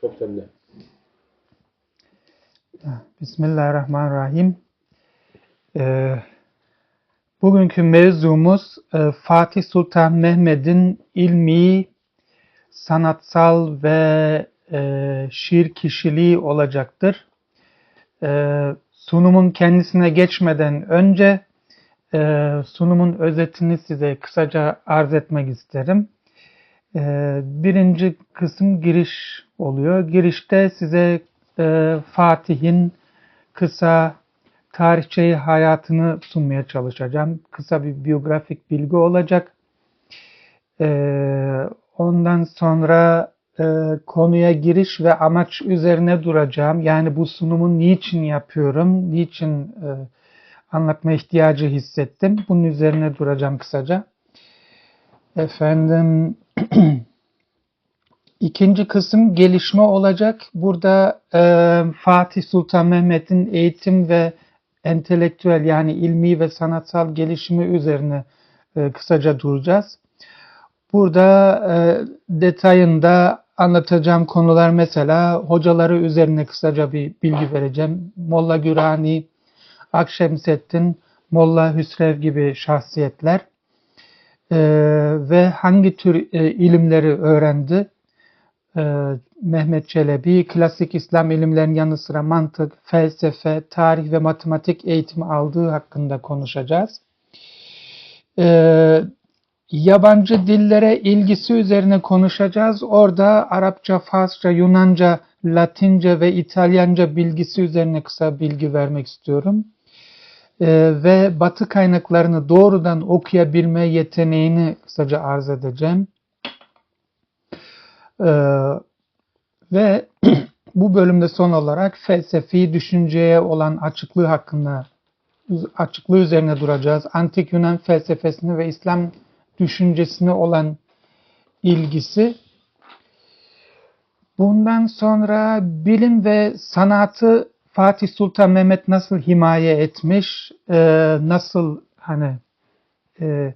Top. Bismillahirrahmanirrahim. Ee, bugünkü mevzumuz e, Fatih Sultan Mehmet'in ilmi, sanatsal ve e, şiir kişiliği olacaktır. E, sunumun kendisine geçmeden önce e, sunumun özetini size kısaca arz etmek isterim. E, birinci kısım giriş oluyor. Girişte size e, Fatih'in kısa tarihçeyi hayatını sunmaya çalışacağım. Kısa bir biyografik bilgi olacak. E, ondan sonra e, konuya giriş ve amaç üzerine duracağım. Yani bu sunumu niçin yapıyorum, niçin e, anlatma ihtiyacı hissettim. Bunun üzerine duracağım kısaca. Efendim ikinci kısım gelişme olacak. Burada e, Fatih Sultan Mehmet'in eğitim ve entelektüel yani ilmi ve sanatsal gelişimi üzerine e, kısaca duracağız. Burada e, detayında anlatacağım konular mesela hocaları üzerine kısaca bir bilgi vereceğim. Molla Gürani, Akşemseddin, Molla Hüsrev gibi şahsiyetler e, ve hangi tür e, ilimleri öğrendi. E, Mehmet Çelebi, klasik İslam ilimlerinin yanı sıra mantık, felsefe, tarih ve matematik eğitimi aldığı hakkında konuşacağız. E, yabancı dillere ilgisi üzerine konuşacağız. Orada Arapça, Farsça, Yunanca, Latince ve İtalyanca bilgisi üzerine kısa bilgi vermek istiyorum. Ee, ve Batı kaynaklarını doğrudan okuyabilme yeteneğini kısaca arz edeceğim. Ee, ve bu bölümde son olarak felsefi düşünceye olan açıklığı hakkında açıklığı üzerine duracağız. Antik Yunan felsefesini ve İslam düşüncesine olan ilgisi. Bundan sonra bilim ve sanatı Fatih Sultan Mehmet nasıl himaye etmiş, e, nasıl hani e,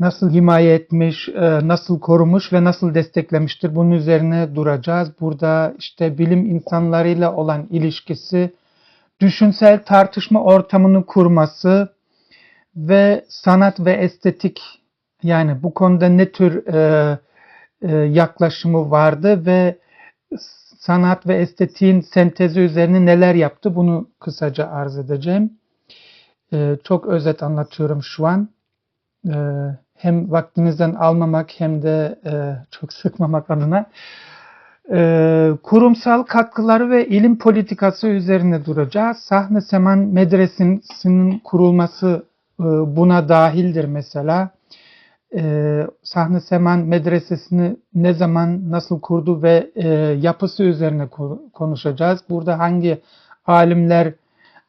nasıl himaye etmiş, e, nasıl korumuş ve nasıl desteklemiştir bunun üzerine duracağız. Burada işte bilim insanlarıyla olan ilişkisi, düşünsel tartışma ortamını kurması, ve sanat ve estetik yani bu konuda ne tür yaklaşımı vardı ve sanat ve estetiğin sentezi üzerine neler yaptı bunu kısaca arz edeceğim. E, çok özet anlatıyorum şu an. E, hem vaktinizden almamak hem de e, çok sıkmamak adına. E, kurumsal katkıları ve ilim politikası üzerine duracağız. Sahne Seman Medresesi'nin kurulması ee, buna dahildir mesela. Ee, Sahne Seman Medresesi'ni ne zaman nasıl kurdu ve e, yapısı üzerine konuşacağız. Burada hangi alimler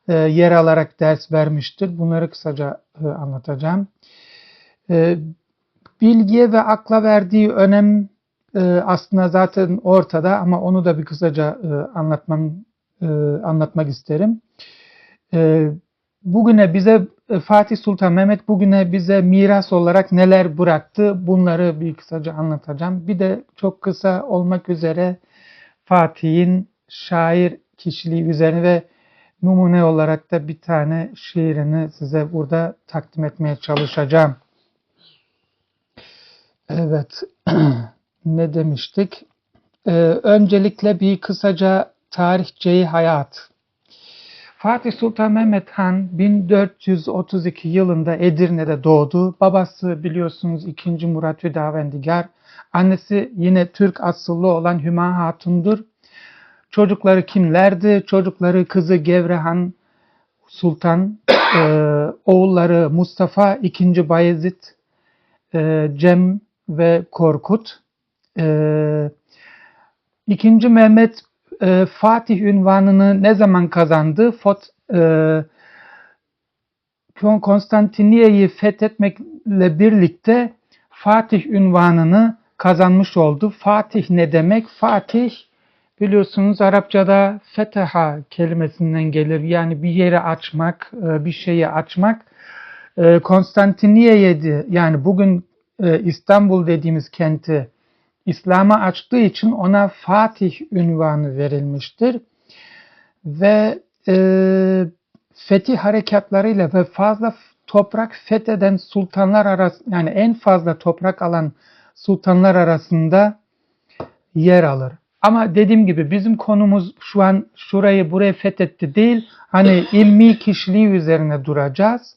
e, yer alarak ders vermiştir bunları kısaca e, anlatacağım. Bilgiye ve akla verdiği önem aslında zaten ortada ama onu da bir kısaca anlatmam anlatmak isterim. Bugüne bize e, Fatih Sultan Mehmet bugüne bize miras olarak neler bıraktı bunları bir kısaca anlatacağım. Bir de çok kısa olmak üzere Fatih'in şair kişiliği üzerine ve numune olarak da bir tane şiirini size burada takdim etmeye çalışacağım. Evet, ne demiştik? Ee, öncelikle bir kısaca tarihçeyi hayat Fatih Sultan Mehmet Han 1432 yılında Edirne'de doğdu. Babası biliyorsunuz 2. Murat Hüdavendigar. Annesi yine Türk asıllı olan Hüma Hatun'dur. Çocukları kimlerdi? Çocukları kızı Gevrehan Sultan, e, oğulları Mustafa II. Bayezid, e, Cem ve Korkut. E, İkinci Mehmet e, Fatih ünvanını ne zaman kazandı? Fot, e, Konstantiniye'yi fethetmekle birlikte Fatih ünvanını kazanmış oldu. Fatih ne demek? Fatih biliyorsunuz Arapçada feteha kelimesinden gelir. Yani bir yeri açmak, e, bir şeyi açmak. E, Konstantiniye'ydi yani bugün e, İstanbul dediğimiz kenti İslam'a açtığı için ona Fatih ünvanı verilmiştir. Ve e, fetih harekatlarıyla ve fazla toprak fetheden sultanlar arası yani en fazla toprak alan sultanlar arasında yer alır. Ama dediğim gibi bizim konumuz şu an şurayı buraya fethetti değil. Hani ilmi kişiliği üzerine duracağız.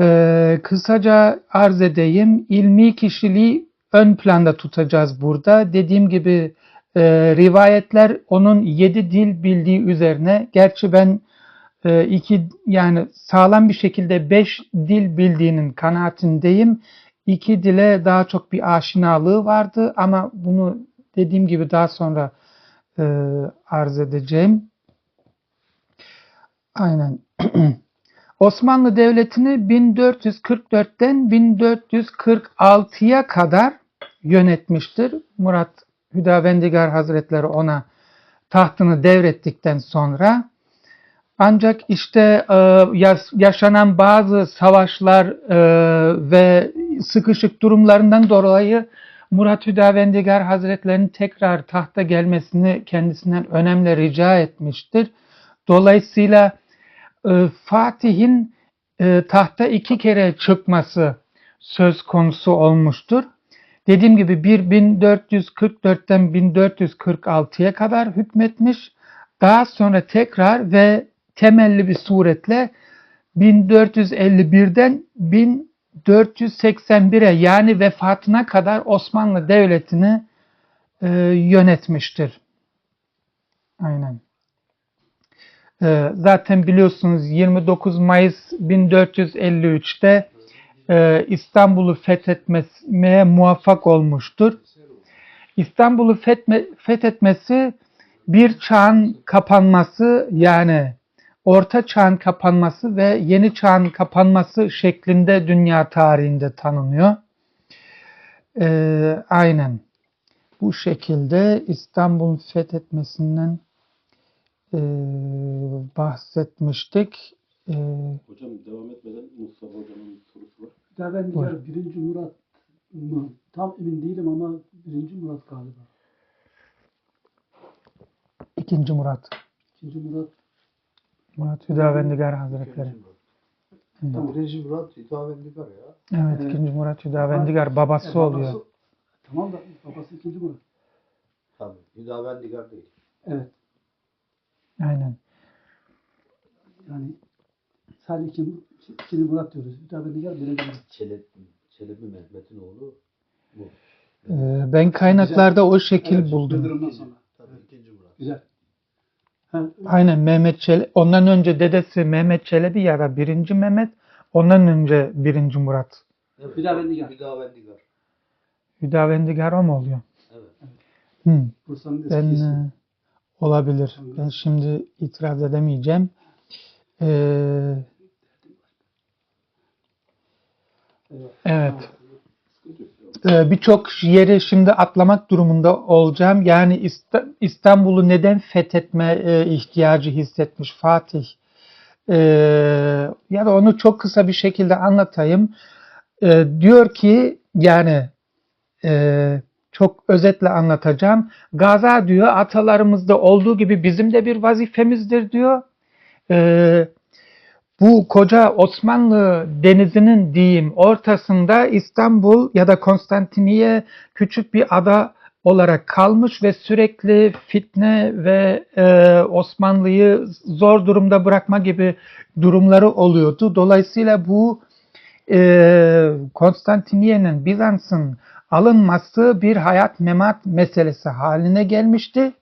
Ee, kısaca arz edeyim. İlmi kişiliği ön planda tutacağız burada. Dediğim gibi e, rivayetler onun yedi dil bildiği üzerine. Gerçi ben e, iki yani sağlam bir şekilde beş dil bildiğinin kanaatindeyim. İki dile daha çok bir aşinalığı vardı ama bunu dediğim gibi daha sonra e, arz edeceğim. Aynen. Osmanlı Devleti'ni 1444'ten 1446'ya kadar yönetmiştir. Murat Hüdavendigar Hazretleri ona tahtını devrettikten sonra ancak işte e, yaşanan bazı savaşlar e, ve sıkışık durumlarından dolayı Murat Hüdavendigar Hazretlerinin tekrar tahta gelmesini kendisinden önemli rica etmiştir. Dolayısıyla Fatih'in e, tahta iki kere çıkması söz konusu olmuştur. Dediğim gibi bir 1444'ten 1446'ya kadar hükmetmiş. Daha sonra tekrar ve temelli bir suretle 1451'den 1481'e yani vefatına kadar Osmanlı Devleti'ni e, yönetmiştir. Aynen. E, zaten biliyorsunuz 29 Mayıs 1453'te e, İstanbul'u fethetmeye muvaffak olmuştur. İstanbul'u fetme, fethetmesi bir çağın kapanması yani orta çağın kapanması ve yeni çağın kapanması şeklinde dünya tarihinde tanınıyor. Ee, aynen. Bu şekilde İstanbul'un fethetmesinden e, bahsetmiştik. E, Hocam devam etmeden Mustafa hocamın sorusu var. Ya ben diğer birinci Murat mı? Tam emin değilim ama birinci Murat galiba. İkinci Murat. İkinci Murat Murat Hüdavendigar Hazretleri. Tamam. Birinci Murat Hüdavendigar ya. Evet, Evet. ikinci Murat Hüdavendigar babası e, oluyor. babası- Tamam da babası ikinci Murat. Tabii. Hüdavendigar değil. Evet. Aynen. Yani sadece ikinci, ikinci Murat diyoruz. Bir tane diğer birinci Murat. Çelebi, Çelebi Mehmet'in oğlu bu. Ee, ben kaynaklarda o şekil Evet, buldum. Yıldırım'dan sonra. Tabii ikinci Murat. Güzel. Ha, Aynen Mehmet Çelebi. Ondan önce dedesi Mehmet Çelebi ya da birinci Mehmet. Ondan önce birinci Murat. Evet. Hüdavendigar. Hüdavendigar. Hüdavendigar o mu oluyor? Evet. Hı, Bursa'nın eski ben ismi. Olabilir. Ben şimdi itiraz edemeyeceğim. Ee, evet. Ee, Birçok yeri şimdi atlamak durumunda olacağım. Yani İsta- İstanbul'u neden fethetme e, ihtiyacı hissetmiş Fatih? Ee, ya da onu çok kısa bir şekilde anlatayım. Ee, diyor ki yani e, çok özetle anlatacağım. Gaza diyor atalarımızda olduğu gibi bizim de bir vazifemizdir diyor. Ee, bu koca Osmanlı denizinin diyeyim ortasında İstanbul ya da Konstantiniye küçük bir ada olarak kalmış ve sürekli fitne ve e, Osmanlı'yı zor durumda bırakma gibi durumları oluyordu. Dolayısıyla bu e, Konstantiniye'nin Bizans'ın alınması bir hayat memat meselesi haline gelmişti.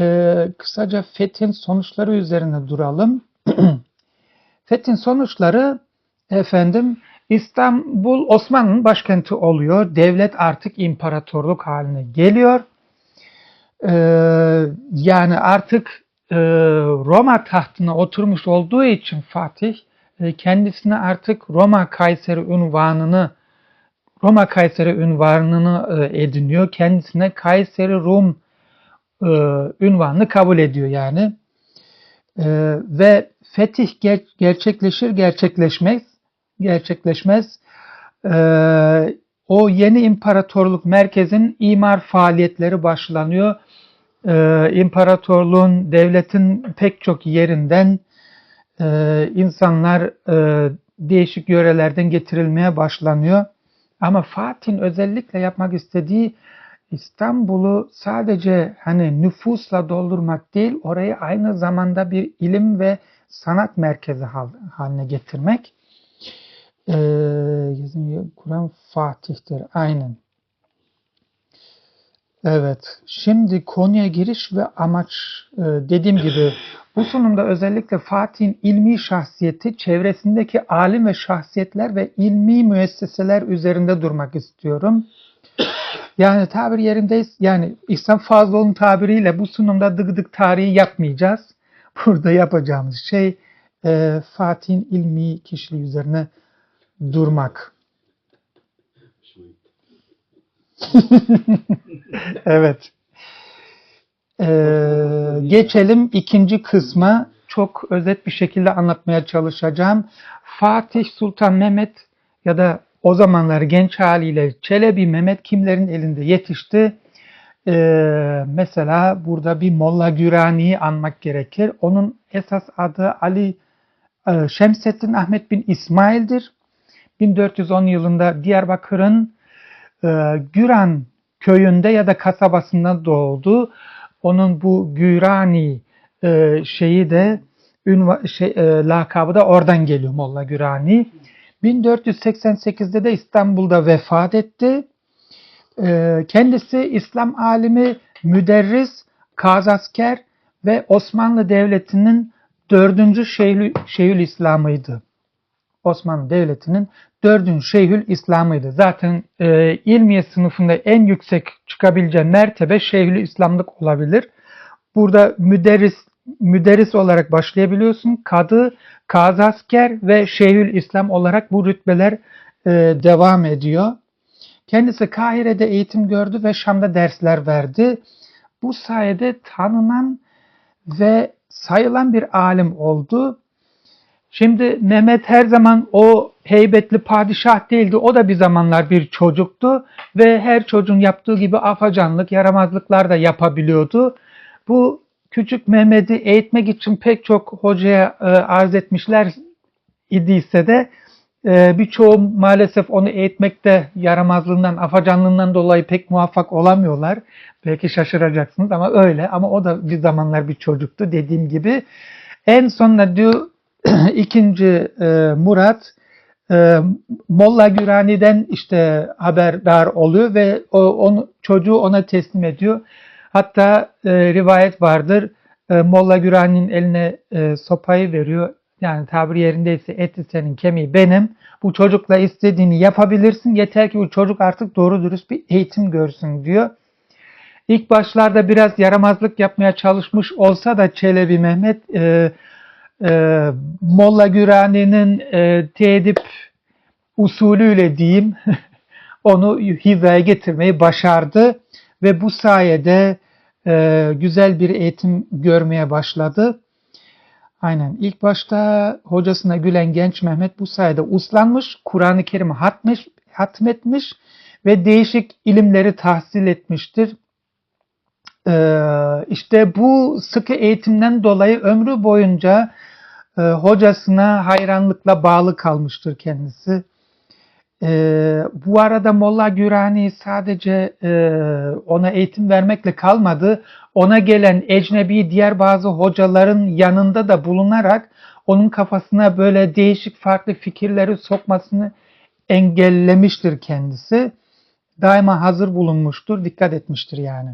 E, kısaca fethin sonuçları üzerine duralım. Fethin sonuçları efendim İstanbul Osmanlı'nın başkenti oluyor. Devlet artık imparatorluk haline geliyor. Ee, yani artık e, Roma tahtına oturmuş olduğu için Fatih e, kendisine artık Roma Kayseri unvanını Roma Kayseri unvanını e, ediniyor. Kendisine Kayseri Rum e, unvanını kabul ediyor yani. Ee, ve fetih ger- gerçekleşir gerçekleşmez gerçekleşmez o yeni imparatorluk merkezin imar faaliyetleri başlanıyor. İmparatorluğun, devletin pek çok yerinden e, insanlar e, değişik yörelerden getirilmeye başlanıyor. Ama Fatih'in özellikle yapmak istediği İstanbul'u sadece hani nüfusla doldurmak değil, orayı aynı zamanda bir ilim ve sanat merkezi hal- haline getirmek. Ee, Kur'an Fatih'tir. Aynen. Evet. Şimdi konuya giriş ve amaç e, dediğim gibi bu sunumda özellikle Fatih'in ilmi şahsiyeti, çevresindeki alim ve şahsiyetler ve ilmi müesseseler üzerinde durmak istiyorum. Yani tabir yerindeyiz. Yani İhsan Fazlıoğlu'nun tabiriyle bu sunumda dıgıdık tarihi yapmayacağız. Burada yapacağımız şey e, Fatih'in ilmi kişiliği üzerine durmak. Evet. Ee, geçelim ikinci kısma. Çok özet bir şekilde anlatmaya çalışacağım. Fatih Sultan Mehmet ya da o zamanlar genç haliyle Çelebi Mehmet kimlerin elinde yetişti? Ee, mesela burada bir Molla Gürani'yi anmak gerekir. Onun esas adı Ali e, Şemsettin Ahmet bin İsmail'dir. 1410 yılında Diyarbakır'ın e, Güran köyünde ya da kasabasında doğdu. Onun bu Gürani e, şeyi de ünva, şey, e, lakabı da oradan geliyor Molla Gürani. 1488'de de İstanbul'da vefat etti. Kendisi İslam alimi, müderris, kazasker ve Osmanlı Devleti'nin dördüncü Şeyhül, Şeyhül İslam'ıydı. Osmanlı Devleti'nin dördüncü Şeyhül İslam'ıydı. Zaten e, ilmiye sınıfında en yüksek çıkabileceği mertebe Şeyhül İslamlık olabilir. Burada müderris müderris olarak başlayabiliyorsun. Kadı, kazasker ve Şeyhül İslam olarak bu rütbeler e, devam ediyor. Kendisi Kahire'de eğitim gördü ve Şam'da dersler verdi. Bu sayede tanınan ve sayılan bir alim oldu. Şimdi Mehmet her zaman o heybetli padişah değildi. O da bir zamanlar bir çocuktu ve her çocuğun yaptığı gibi afacanlık, yaramazlıklar da yapabiliyordu. Bu küçük Mehmet'i eğitmek için pek çok hocaya e, arz etmişler idiyse de e, birçoğu maalesef onu eğitmekte yaramazlığından, afacanlığından dolayı pek muvaffak olamıyorlar. Belki şaşıracaksınız ama öyle. Ama o da bir zamanlar bir çocuktu dediğim gibi. En sonunda diyor ikinci e, Murat e, Molla Gürani'den işte haberdar oluyor ve o onu, çocuğu ona teslim ediyor. Hatta e, rivayet vardır. E, Molla Gürani'nin eline e, sopayı veriyor. Yani tabiri yerindeyse eti senin kemiği benim. Bu çocukla istediğini yapabilirsin. Yeter ki bu çocuk artık doğru dürüst bir eğitim görsün diyor. İlk başlarda biraz yaramazlık yapmaya çalışmış olsa da Çelebi Mehmet e, e, Molla Gürani'nin e, teedip usulüyle diyeyim onu hizaya getirmeyi başardı ve bu sayede e, güzel bir eğitim görmeye başladı. Aynen ilk başta hocasına gülen genç Mehmet bu sayede uslanmış, Kur'an-ı Kerim'i hatmetmiş ve değişik ilimleri tahsil etmiştir. Ee, işte bu sıkı eğitimden dolayı ömrü boyunca e, hocasına hayranlıkla bağlı kalmıştır kendisi. Ee, bu arada Molla Gürani sadece e, ona eğitim vermekle kalmadı. Ona gelen ecnebi diğer bazı hocaların yanında da bulunarak onun kafasına böyle değişik farklı fikirleri sokmasını engellemiştir kendisi. Daima hazır bulunmuştur, dikkat etmiştir yani.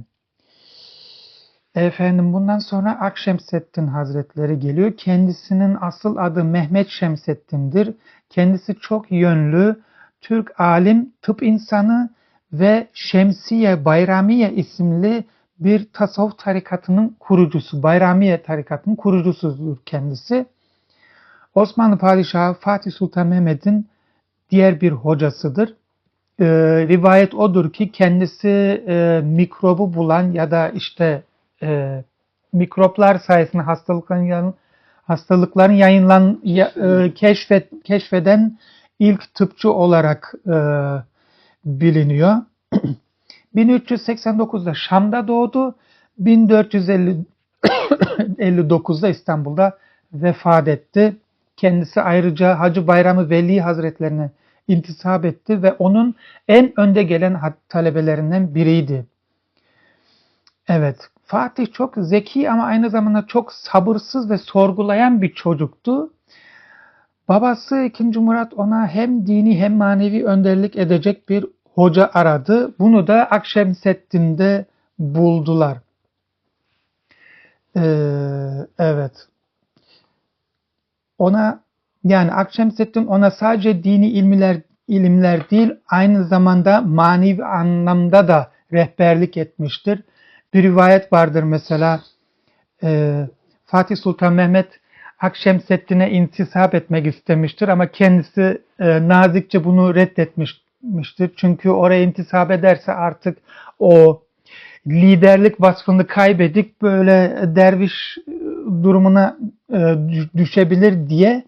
Efendim bundan sonra Akşemseddin Hazretleri geliyor. Kendisinin asıl adı Mehmet Şemseddin'dir. Kendisi çok yönlü, Türk alim, tıp insanı ve Şemsiye Bayramiye isimli bir tasavvuf tarikatının kurucusu. Bayramiye tarikatının kurucusudur kendisi. Osmanlı Padişahı Fatih Sultan Mehmet'in diğer bir hocasıdır. Ee, rivayet odur ki kendisi e, mikrobu bulan ya da işte e, mikroplar sayesinde hastalıkların hastalıkların yayınlan ya, e, keşfet keşfeden ilk tıpçı olarak e, biliniyor. 1389'da Şam'da doğdu. 1459'da İstanbul'da vefat etti. Kendisi ayrıca Hacı Bayramı Veli Hazretlerine intisap etti ve onun en önde gelen talebelerinden biriydi. Evet, Fatih çok zeki ama aynı zamanda çok sabırsız ve sorgulayan bir çocuktu. Babası 2. Murat ona hem dini hem manevi önderlik edecek bir hoca aradı. Bunu da Akşemseddin'de buldular. Ee, evet. Ona yani Akşemseddin ona sadece dini ilmiler ilimler değil aynı zamanda manevi anlamda da rehberlik etmiştir. Bir rivayet vardır mesela e, Fatih Sultan Mehmet Akşemseddin'e intisap etmek istemiştir ama kendisi e, nazikçe bunu reddetmiştir. Çünkü oraya intisap ederse artık o liderlik vasfını kaybedip böyle derviş durumuna e, dü- düşebilir diye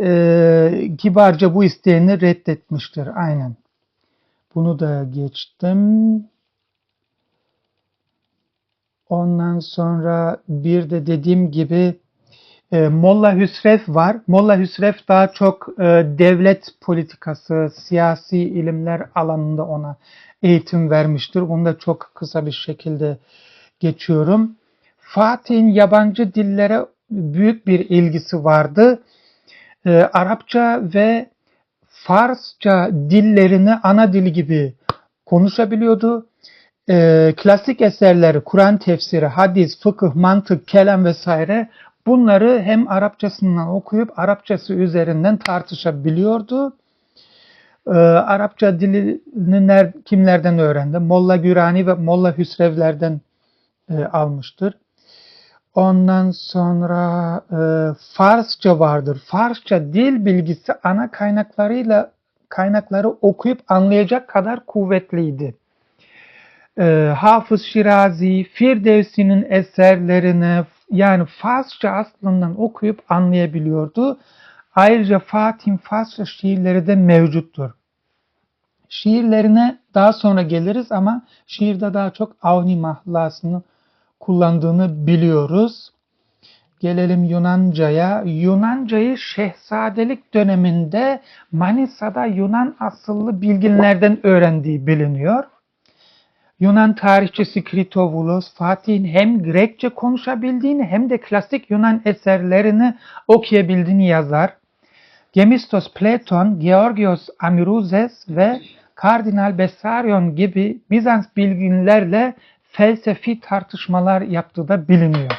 e, kibarca bu isteğini reddetmiştir. Aynen. Bunu da geçtim. Ondan sonra bir de dediğim gibi e, Molla Hüsrev var. Molla Hüsrev daha çok e, devlet politikası, siyasi ilimler alanında ona eğitim vermiştir. Bunu da çok kısa bir şekilde geçiyorum. Fatih'in yabancı dillere büyük bir ilgisi vardı. E, Arapça ve Farsça dillerini ana dili gibi konuşabiliyordu. E, klasik eserleri, Kur'an tefsiri, hadis, fıkıh, mantık, kelam vesaire bunları hem Arapçasından okuyup Arapçası üzerinden tartışabiliyordu. E, Arapça dilini ner- kimlerden öğrendi? Molla Gürani ve Molla Hüsrevlerden e, almıştır. Ondan sonra e, Farsça vardır. Farsça dil bilgisi ana kaynaklarıyla kaynakları okuyup anlayacak kadar kuvvetliydi. E, Hafız Şirazi, Firdevsi'nin eserlerini yani Farsça aslından okuyup anlayabiliyordu. Ayrıca Fatih'in Farsça şiirleri de mevcuttur. Şiirlerine daha sonra geliriz ama şiirde daha çok Avni mahlasını kullandığını biliyoruz. Gelelim Yunanca'ya. Yunanca'yı şehzadelik döneminde Manisa'da Yunan asıllı bilginlerden öğrendiği biliniyor. Yunan tarihçisi Kritovulos, Fatih'in hem Grekçe konuşabildiğini hem de klasik Yunan eserlerini okuyabildiğini yazar. Gemistos Platon, Georgios Amiruzes ve Kardinal Bessarion gibi Bizans bilginlerle felsefi tartışmalar yaptığı da biliniyor.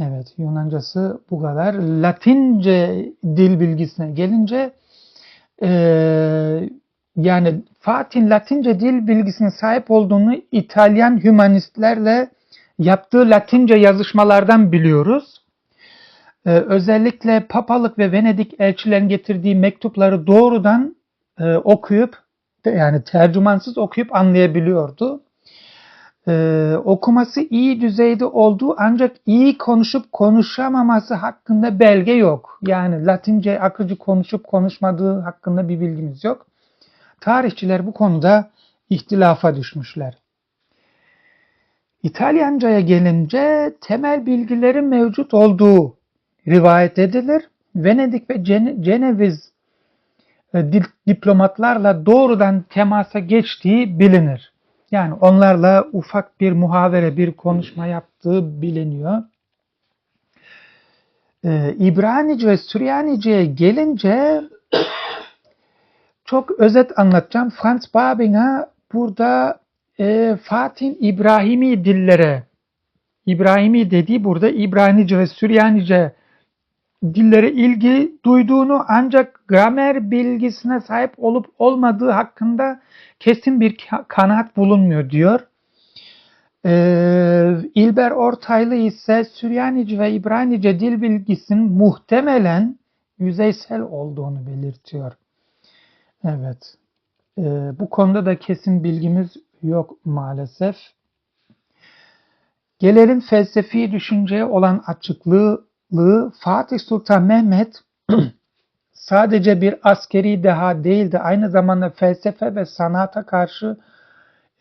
Evet, Yunancası bu kadar. Latince dil bilgisine gelince eee, yani Fatih'in Latince dil bilgisine sahip olduğunu İtalyan hümanistlerle yaptığı Latince yazışmalardan biliyoruz. Ee, özellikle papalık ve Venedik elçilerin getirdiği mektupları doğrudan e, okuyup yani tercümansız okuyup anlayabiliyordu. Ee, okuması iyi düzeyde olduğu ancak iyi konuşup konuşamaması hakkında belge yok. Yani Latince akıcı konuşup konuşmadığı hakkında bir bilgimiz yok. Tarihçiler bu konuda ihtilafa düşmüşler. İtalyanca'ya gelince temel bilgilerin mevcut olduğu rivayet edilir. Venedik ve Cene- Ceneviz e, dip- diplomatlarla doğrudan temasa geçtiği bilinir. Yani onlarla ufak bir muhavere, bir konuşma yaptığı biliniyor. Ee, İbranice ve Süryanice'ye gelince çok özet anlatacağım. Franz Babinger burada e, Fatih'in İbrahimi dillere, İbrahimi dediği burada İbranice ve Süryanice dillere ilgi duyduğunu ancak gramer bilgisine sahip olup olmadığı hakkında kesin bir ka- kanaat bulunmuyor diyor. Ee, İlber Ortaylı ise Süryanice ve İbranice dil bilgisinin muhtemelen yüzeysel olduğunu belirtiyor. Evet. Ee, bu konuda da kesin bilgimiz yok maalesef. Gelelim felsefi düşünceye olan açıklığı Fatih Sultan Mehmet sadece bir askeri deha değildi, aynı zamanda felsefe ve sanata karşı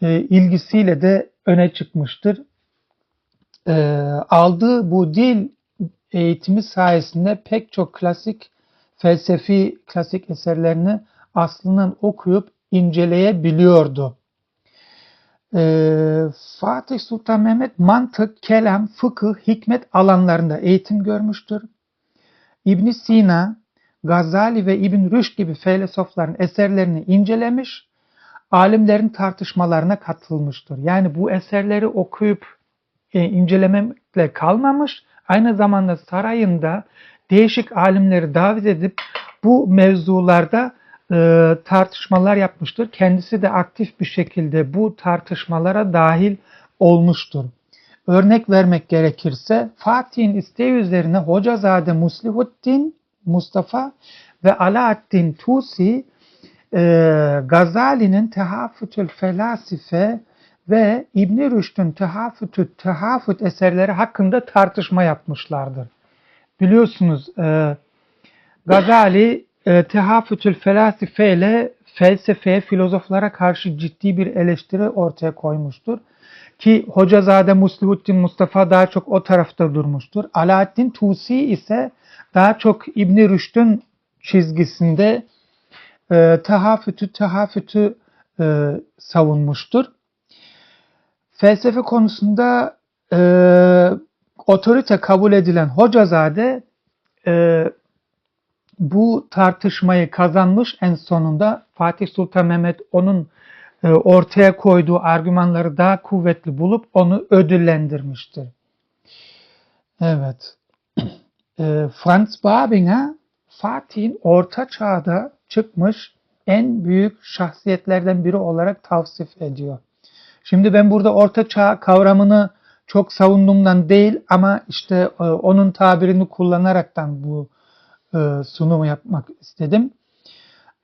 e, ilgisiyle de öne çıkmıştır. E, aldığı bu dil eğitimi sayesinde pek çok klasik felsefi klasik eserlerini aslının okuyup inceleyebiliyordu. Ee, Fatih Sultan Mehmet mantık, kelam, fıkıh, hikmet alanlarında eğitim görmüştür. İbn Sina, Gazali ve İbn Rüşd gibi filozofların eserlerini incelemiş, alimlerin tartışmalarına katılmıştır. Yani bu eserleri okuyup e, incelemekle kalmamış, aynı zamanda sarayında değişik alimleri davet edip bu mevzularda e, tartışmalar yapmıştır. Kendisi de aktif bir şekilde bu tartışmalara dahil olmuştur. Örnek vermek gerekirse Fatih'in isteği üzerine Hocazade Muslihuddin Mustafa ve Alaaddin Tusi e, Gazali'nin Tehafütül Felasife ve İbn Rüşd'ün Tehafütü Tehafüt eserleri hakkında tartışma yapmışlardır. Biliyorsunuz e, Gazali e, Tehafütül Felasife ile felsefeye, filozoflara karşı ciddi bir eleştiri ortaya koymuştur. Ki Hocazade Muslihuddin Mustafa daha çok o tarafta durmuştur. Alaaddin Tusi ise daha çok İbn Rüşd'ün çizgisinde e, tehafütü tehafütü e, savunmuştur. Felsefe konusunda e, otorite kabul edilen Hocazade e, bu tartışmayı kazanmış en sonunda Fatih Sultan Mehmet onun e, ortaya koyduğu argümanları daha kuvvetli bulup onu ödüllendirmiştir. Evet. E, Franz Babinger Fatih'in orta çağda çıkmış en büyük şahsiyetlerden biri olarak tavsif ediyor. Şimdi ben burada orta çağ kavramını çok savunduğumdan değil ama işte e, onun tabirini kullanaraktan bu e, sunumu yapmak istedim.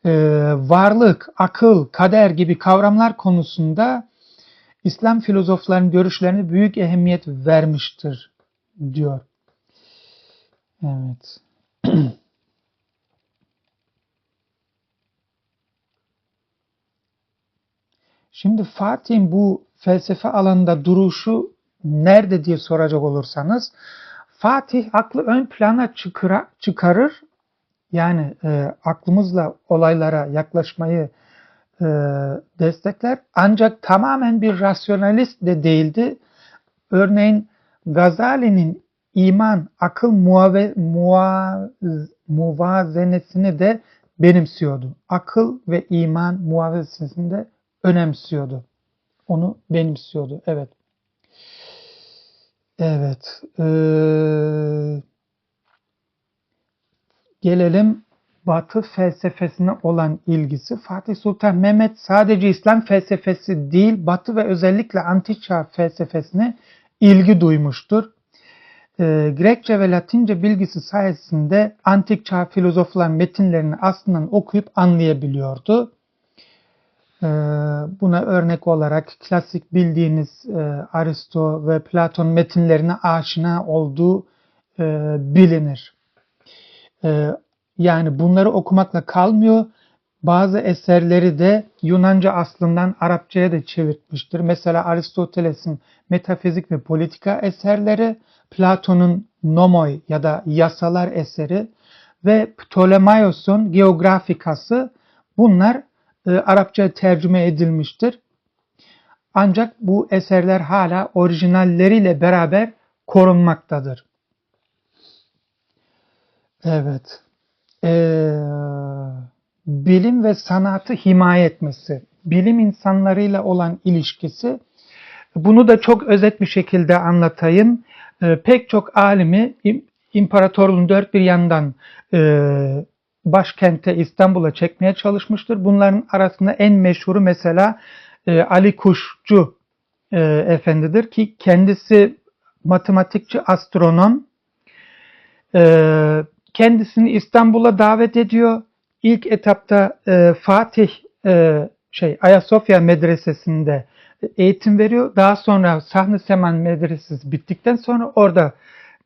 E, varlık, akıl, kader gibi kavramlar konusunda İslam filozoflarının görüşlerine büyük ehemmiyet vermiştir diyor. Evet. Şimdi Fatih'in bu felsefe alanında duruşu nerede diye soracak olursanız Fatih aklı ön plana çıkara, çıkarır. Yani e, aklımızla olaylara yaklaşmayı e, destekler. Ancak tamamen bir rasyonalist de değildi. Örneğin Gazali'nin iman, akıl muave, muaz, muvazenesini de benimsiyordu. Akıl ve iman muvazenesini de önemsiyordu. Onu benimsiyordu. Evet. Evet. Ee, gelelim Batı felsefesine olan ilgisi. Fatih Sultan Mehmet sadece İslam felsefesi değil, Batı ve özellikle Antik Çağ felsefesine ilgi duymuştur. Ee, Grekçe ve Latince bilgisi sayesinde Antik Çağ filozoflar metinlerini aslında okuyup anlayabiliyordu. Ee, buna örnek olarak klasik bildiğiniz e, Aristo ve Platon metinlerine aşina olduğu e, bilinir. E, yani bunları okumakla kalmıyor. Bazı eserleri de Yunanca aslından Arapçaya da çevirmiştir. Mesela Aristoteles'in metafizik ve politika eserleri, Platon'un Nomoi ya da yasalar eseri ve Ptolemaios'un Geografikası bunlar e, Arapça tercüme edilmiştir. Ancak bu eserler hala orijinalleriyle beraber korunmaktadır. Evet. Ee, bilim ve sanatı himaye etmesi, bilim insanlarıyla olan ilişkisi, bunu da çok özet bir şekilde anlatayım. Ee, pek çok alimi imparatorluğun dört bir yandan e, başkente İstanbul'a çekmeye çalışmıştır. Bunların arasında en meşhuru mesela e, Ali Kuşçu e, efendidir ki kendisi matematikçi, astronom. E, kendisini İstanbul'a davet ediyor. İlk etapta e, Fatih e, şey Ayasofya Medresesi'nde eğitim veriyor. Daha sonra Sahne Seman Medresesi bittikten sonra orada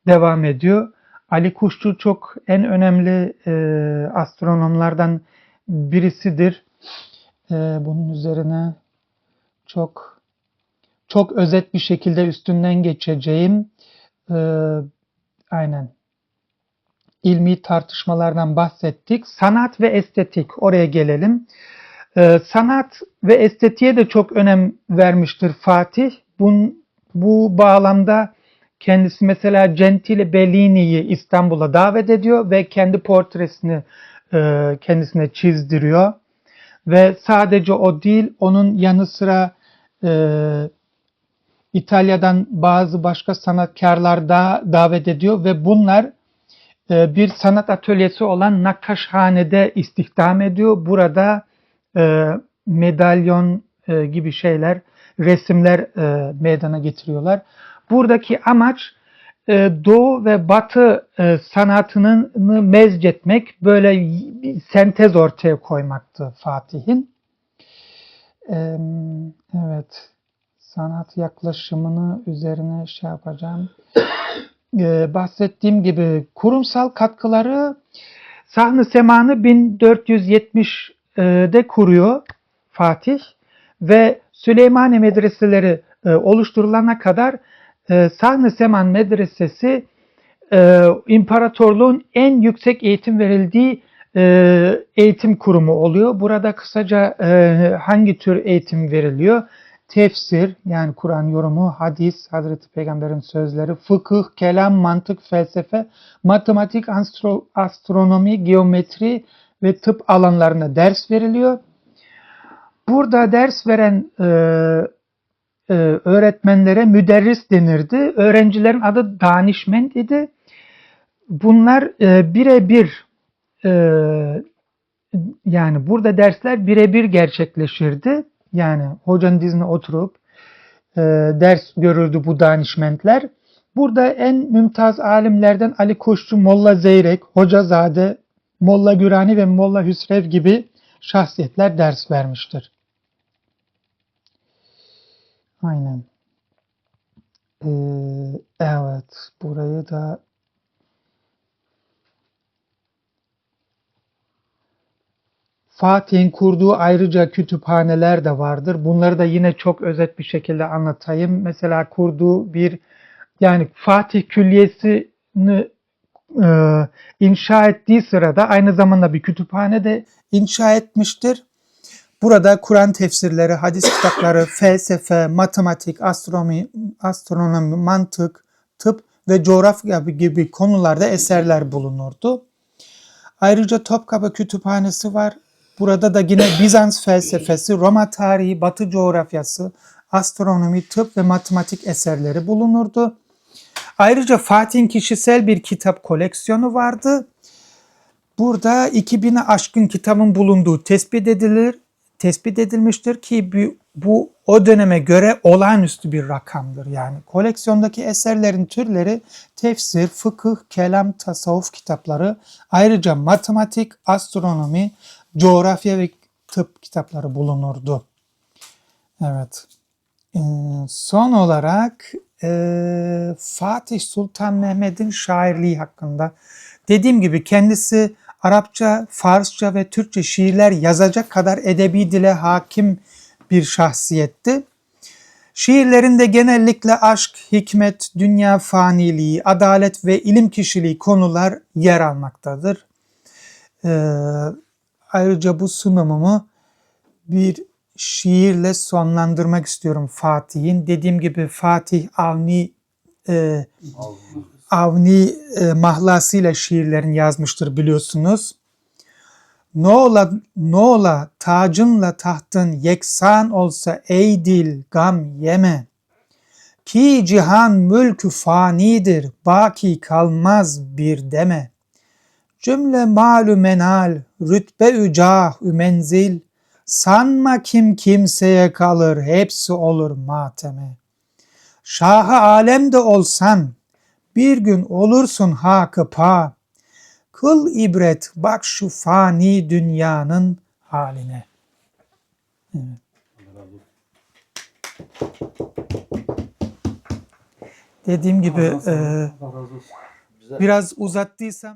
devam ediyor. Ali Kuşçu çok en önemli e, astronomlardan birisidir. E, bunun üzerine çok çok özet bir şekilde üstünden geçeceğim. E, aynen. İlmi tartışmalardan bahsettik. Sanat ve estetik oraya gelelim. E, sanat ve estetiğe de çok önem vermiştir Fatih. Bun, bu bağlamda kendisi mesela Gentile Bellini'yi İstanbul'a davet ediyor ve kendi portresini e, kendisine çizdiriyor. Ve sadece o değil, onun yanı sıra e, İtalya'dan bazı başka sanatkarlar da davet ediyor ve bunlar e, bir sanat atölyesi olan Nakkaşhane'de istihdam ediyor. Burada e, medalyon e, gibi şeyler, resimler e, meydana getiriyorlar. Buradaki amaç e, Doğu ve Batı e, sanatını mezcetmek, böyle bir sentez ortaya koymaktı Fatih'in. E, evet, sanat yaklaşımını üzerine şey yapacağım. E, bahsettiğim gibi kurumsal katkıları Sahne Semanı 1470'de kuruyor Fatih ve Süleymaniye medreseleri e, oluşturulana kadar e, Sahne Seman Medresesi e, imparatorluğun en yüksek eğitim verildiği e, eğitim kurumu oluyor. Burada kısaca e, hangi tür eğitim veriliyor? Tefsir yani Kur'an yorumu, hadis, Hazreti Peygamber'in sözleri, fıkıh, kelam, mantık, felsefe, matematik, astro, astronomi, geometri ve tıp alanlarına ders veriliyor. Burada ders veren e, e, öğretmenlere müderris denirdi. Öğrencilerin adı danişment idi. Bunlar e, birebir e, yani burada dersler birebir gerçekleşirdi. Yani hocanın dizine oturup e, ders görürdü bu danişmentler. Burada en mümtaz alimlerden Ali Kuşçu, Molla Zeyrek, Hocazade, Molla Gürani ve Molla Hüsrev gibi şahsiyetler ders vermiştir. Aynen. Ee, evet, burayı da Fatih'in kurduğu ayrıca kütüphaneler de vardır. Bunları da yine çok özet bir şekilde anlatayım. Mesela kurduğu bir yani Fatih Külliyesi'ni e, inşa ettiği sırada aynı zamanda bir kütüphane de inşa etmiştir. Burada Kur'an tefsirleri, hadis kitapları, felsefe, matematik, astronomi, astronomi, mantık, tıp ve coğrafya gibi konularda eserler bulunurdu. Ayrıca Topkapı Kütüphanesi var. Burada da yine Bizans felsefesi, Roma tarihi, Batı coğrafyası, astronomi, tıp ve matematik eserleri bulunurdu. Ayrıca Fatih'in kişisel bir kitap koleksiyonu vardı. Burada 2000'e aşkın kitabın bulunduğu tespit edilir, tespit edilmiştir ki bu, o döneme göre olağanüstü bir rakamdır. Yani koleksiyondaki eserlerin türleri tefsir, fıkıh, kelam, tasavvuf kitapları, ayrıca matematik, astronomi, coğrafya ve tıp kitapları bulunurdu. Evet. Ee, son olarak e, Fatih Sultan Mehmet'in şairliği hakkında. Dediğim gibi kendisi Arapça, Farsça ve Türkçe şiirler yazacak kadar edebi dile hakim bir şahsiyetti. Şiirlerinde genellikle aşk, hikmet, dünya faniliği, adalet ve ilim kişiliği konular yer almaktadır. Ee, ayrıca bu sunumumu bir şiirle sonlandırmak istiyorum Fatih'in. Dediğim gibi Fatih Avni e, Avni e, mahlasıyla şiirlerini yazmıştır biliyorsunuz. Ne ola, ne ola tacınla tahtın yeksan olsa ey dil gam yeme. Ki cihan mülkü fanidir, baki kalmaz bir deme. Cümle malü menal, rütbe ücah menzil, sanma kim kimseye kalır, hepsi olur mateme. Şahı alemde olsan, bir gün olursun hakı pa. Kıl ibret bak şu fani dünyanın haline. Evet. Dediğim gibi e. Biraz uzattıysam